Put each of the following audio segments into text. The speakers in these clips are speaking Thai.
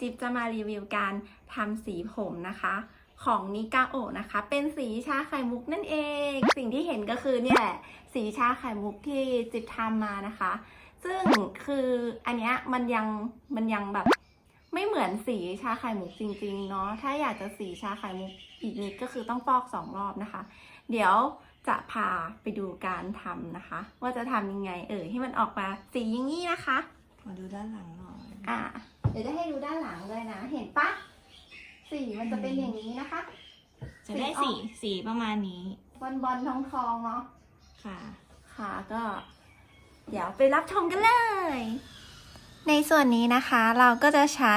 จิ๊บจะมารีวิวการทำสีผมนะคะของนิกาโอะนะคะ เป็นสีชาไข่มุกนั่นเอง สิ่งที่เห็นก็คือเนี่ยแหละสีชาไข่มุกที่จิ๊บทำมานะคะ ซึ่งคืออันเนี้ยมันยังมันยังแบบไม่เหมือนสีชาไข่มุกจริงๆเนาะถ้าอยากจะสีชาไข่มุกอีกนิดก็คือต้องฟอกสองรอบนะคะ เดี๋ยวจะพาไปดูการทำนะคะ ว่าจะทำยังไงเออให้มันออกมาสีอย่างนี้นะคะมาดูด้านหลังหน่อยอะ เดี๋ยวจะให้ดูด้านหลังเลยนะ เห็นปะสีมันจะเป็นอย่างนี้นะคะ จะได้สีสีประมาณนี้ บอลบอลทองทองๆเนาะค่ะ ค่ะก็ เดี๋ยวไปรับชมกันเลย ในส่วนนี้นะคะเราก็จะใช้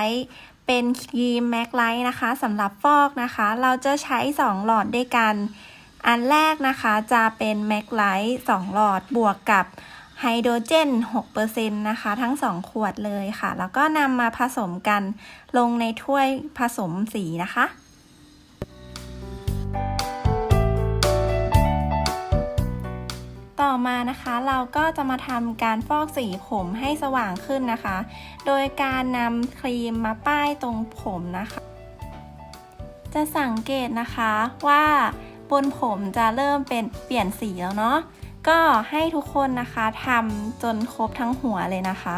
เป็นครีมแม็กไลท์นะคะสำหรับฟอกนะคะ เราจะใช้ 2 หลอดด้วยกัน อันแรกนะคะจะเป็นแม็กไลท์2หลอดบวกกับ ไฮโดรเจน 6%นะคะ ทั้ง 2 ขวดเลยค่ะ แล้วก็นำมาผสมกันลงในถ้วยผสมสีนะคะต่อมานะคะเราก็จะมาทำการฟอกสีผมให้สว่างขึ้นนะคะ โดยการนำครีมมาป้ายตรงผมนะคะ จะสังเกตนะคะว่าบนผมจะเริ่มเป็นเปลี่ยนสีแล้วเนาะ ก็ให้ทุกคนนะคะทำจนครบทั้งหัวเลยนะคะ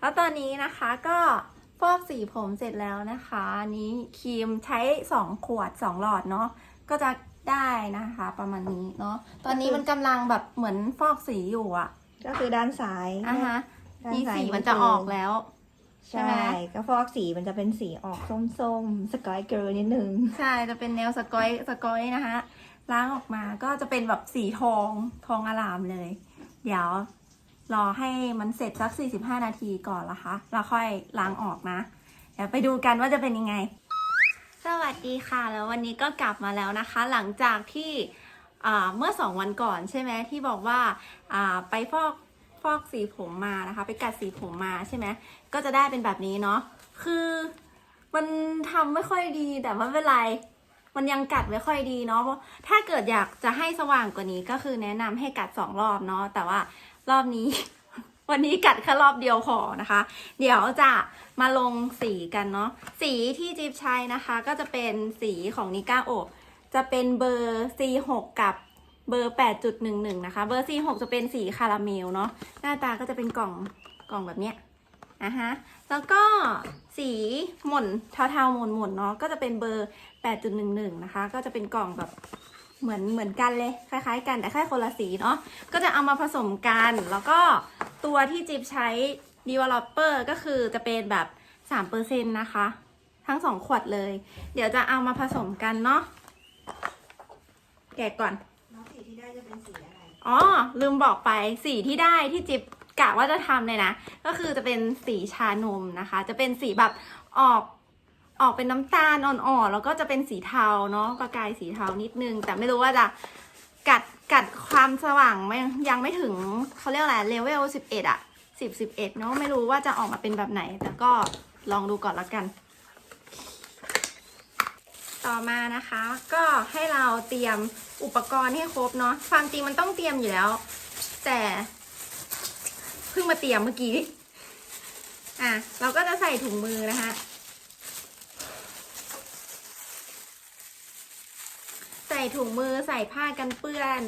แล้วตอนนี้นะคะก็ฟอกสีผมเสร็จแล้วนะคะอันนี้ครีมใช้ 2 ขวด 2 หลอดเนาะก็จะได้นะคะ ประมาณนี้เนาะตอนนี้มันกำลังแบบเหมือนฟอกสีอยู่อะก็คือด้านซ้ายอะฮะด้านนี่ซ้ายสีมันจะออกแล้ว ใช่ไหมใช่ก็ฟอกสีมันจะเป็นสีออกส้มๆ สกายเกิร์ลนิดนึง ใช่ จะเป็นแนวสกอยสกอยนะคะ ล้างออกมาก็จะเป็นแบบสีทองทองอลามเลย เดี๋ยวรอให้มันเสร็จสัก 45 นาทีก่อนละคะแล้วค่อยล้างออกนะ เดี๋ยวไปดูกันว่าจะเป็นยังไง สวัสดีค่ะ แล้ววันนี้ก็กลับมาแล้วนะคะ หลังจากที่อ่าเมื่อสองวันก่อนใช่ไหมที่บอกว่าอ่าไปฟอก ฟอกสีผมมานะคะ ไปกัดสีผมมาใช่ไหมก็จะได้เป็นแบบนี้เนาะคือมันทำไม่ค่อยดีแต่ไม่เป็นไร มันยังกัดไม่ค่อยดีเนาะถ้าเกิดอยากจะให้สว่างกว่านี้ก็คือแนะนำให้กัดสองรอบเนาะแต่ว่ารอบนี้ วันนี้กัดแค่รอบเดียวพอนะคะ เดี๋ยวจะมาลงสีกันเนาะสีที่จิ๊บใช้นะคะ ก็จะเป็นสีของนิก้าโอจะเป็นเบอร์ C6 กับ เบอร์ 8.11 นะคะ เบอร์ C6 จะเป็นสีคาราเมลเนาะ หน้าตาก็จะเป็นกล่องกล่องแบบเนี้ยนะฮะ แล้วก็สีหม่นเทาๆหม่นๆเนาะ ก็จะเป็นเบอร์ 8.11 นะคะ ก็จะเป็นกล่องแบบเหมือนเหมือนกันเลย คล้าย ๆ กันแต่แค่คนละสีเนาะ ก็จะเอามาผสมกัน แล้วก็ตัวที่จิบใช้ developer ก็คือจะเป็นแบบ 3%นะคะ ทั้งสองขวดเลย เดี๋ยวจะเอามาผสมกันเนาะ แกะก่อน เป็นสีอะไร อ๋อ ลืมบอกไปสีที่ได้ที่จิ๊บกะว่าจะทำเลยนะ ก็คือจะเป็นสีชานมนะคะ จะเป็นสีแบบออกออกเป็นน้ำตาลอ่อนๆแล้วก็จะเป็นสีเทาเนาะประกายสีเทานิดนึง แต่ไม่รู้ว่าจะกัดกัดความสว่างไม่ยังไม่ถึงเขาเรียกอะไรเลเวลสิบเอ็ดอะสิบสิบเอ็ดเนาะไม่รู้ว่าจะออกมาเป็นแบบไหน แต่ก็ลองดูก่อนละกัน ต่อมานะคะ ก็ให้เราเตรียมอุปกรณ์ให้ครบเนาะความจริงมันต้องเตรียมอยู่แล้ว แต่เพิ่งมาเตรียมเมื่อกี้อะเราก็จะใส่ถุงมือนะคะใส่ถุงมือใส่ผ้ากันเปื้อน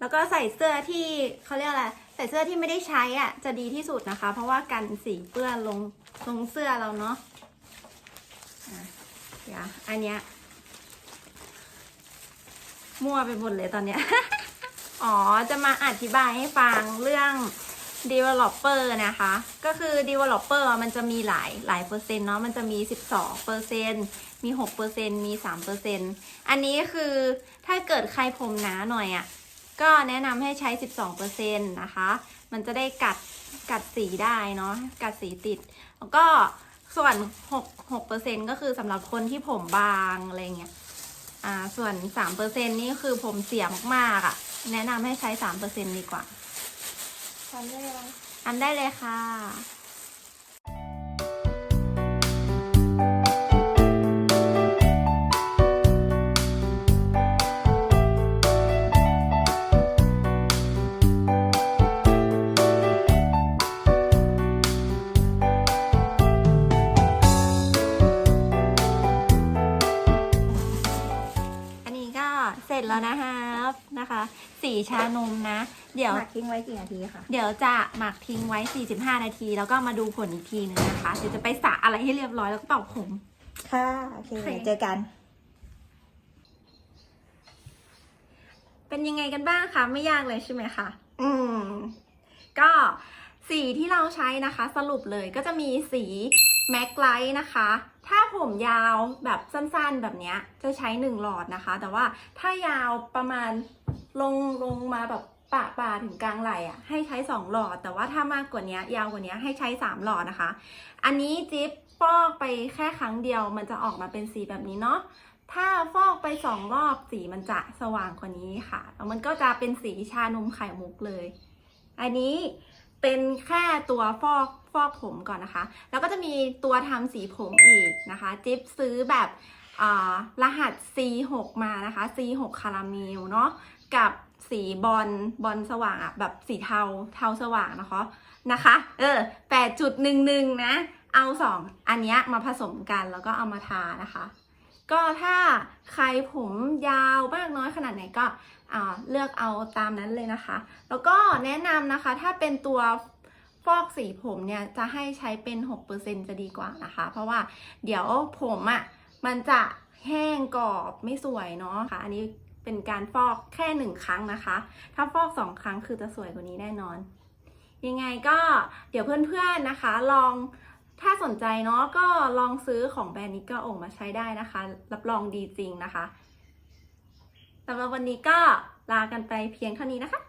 แล้วก็ใส่เสื้อที่เขาเรียกอะไรใส่เสื้อที่ไม่ได้ใช้อะจะดีที่สุดนะคะ เพราะว่ากันสีเปื้อนลงลงเสื้อเราเนาะอะ เดี๋ยวอันเนี้ยมั่วไปหมดเลยตอนเนี้ย อ๋อ จะมาอธิบายให้ฟังเรื่อง developer นะคะ ก็คือ developer มันจะมีหลายหลายเปอร์เซ็นต์เนาะ มันจะมี 12เปอร์เซ็นมี6เปอร์เซ็นมี3เปอร์เซ็นอันนี้คือถ้าเกิดใครผมหนาหน่อยอะ่ะ ก็แนะนำให้ใช้ 12เปอร์เซ็นนะคะ มันจะได้กัดกัดสีได้เนาะ กัดสีติด แล้วก็ ส่วน6 6เปอร์เซ็นก็คือสำหรับคนที่ผมบางอะไรเงี้ย อ่า ส่วน3เปอร์เซ็นนี่คือผมเสียมากๆอะ่ะ แนะนำให้ใช้3เปอร์เซ็นดีกว่าทำได้ยังทำได้เลยค่ะ สีชานมนะ เดี๋ยว หมักทิ้งไว้กี่นาทีคะเดี๋ยวจะหมักทิ้งไว้ 45 นาที แล้วก็มาดูผลอีกทีหนึงนะคะ เดี๋ยวจะไปสระอะไรให้เรียบร้อยแล้วก็เป่าผม ค่ะ โอเค โอเค เจอกัน เป็นยังไงกันบ้างคะ ไม่ยากเลยใช่ไหมคะ อืม ก็สีที่เราใช้นะคะ สรุปเลยก็จะมีสีแม็กไลท์นะคะ ถ้าผมยาวแบบสั้นๆแบบเนี้ยจะใช้ 1 หลอดนะคะ แต่ว่าถ้ายาวประมาณ ลงลงมาแบบปะปาถึงกลางไหล่อะให้ใช้ 2 หลอด แต่ว่าถ้ามากกว่านี้ยาวกว่านี้ให้ใช้ 3 หลอดนะคะ อันนี้จิ๊บฟอกไปแค่ครั้งเดียวมันจะออกมาเป็นสีแบบนี้เนาะถ้าฟอกไปสองรอบสีมันจะสว่างกว่านี้ค่ะแล้วมันก็จะเป็นสีชานมไข่มุกเลย อันนี้เป็นแค่ตัวฟอกฟอกผมก่อนนะคะ แล้วก็จะมีตัวทำสีผมอีกนะคะ จิ๊บซื้อแบบรหัส C6 มานะคะ C6 คาราเมลเนาะ กับสีบอลบอลสว่างอะแบบสีเทาเทาสว่างนะคะนะคะ เออ8.11นะ เอาสองอันเนี้ยมาผสมกันแล้วก็เอามาทานะคะ ก็ถ้าใครผมยาวมากน้อยขนาดไหนก็อ่าเลือกเอาตามนั้นเลยนะคะ แล้วก็แนะนำนะคะถ้าเป็นตัวฟอกสีผมเนี่ยจะให้ใช้เป็น 6%จะดีกว่านะคะ เพราะว่าเดี๋ยวผมอะ่ะมันจะแห้งกรอบไม่สวยเนาะค่ะ อันนี้ เป็นการฟอกแค่หนึ่งครั้งนะคะ ถ้าฟอกสองครั้งคือจะสวยกว่านี้แน่นอน ยังไงก็เดี๋ยวเพื่อนๆนะคะ ลองถ้าสนใจเนาะก็ลองซื้อของแบรนด์นิกเกิลโอมาใช้ได้นะคะ รับรองดีจริงนะคะสำหรับวันนี้ก็ลากันไปเพียงเท่านี้นะคะ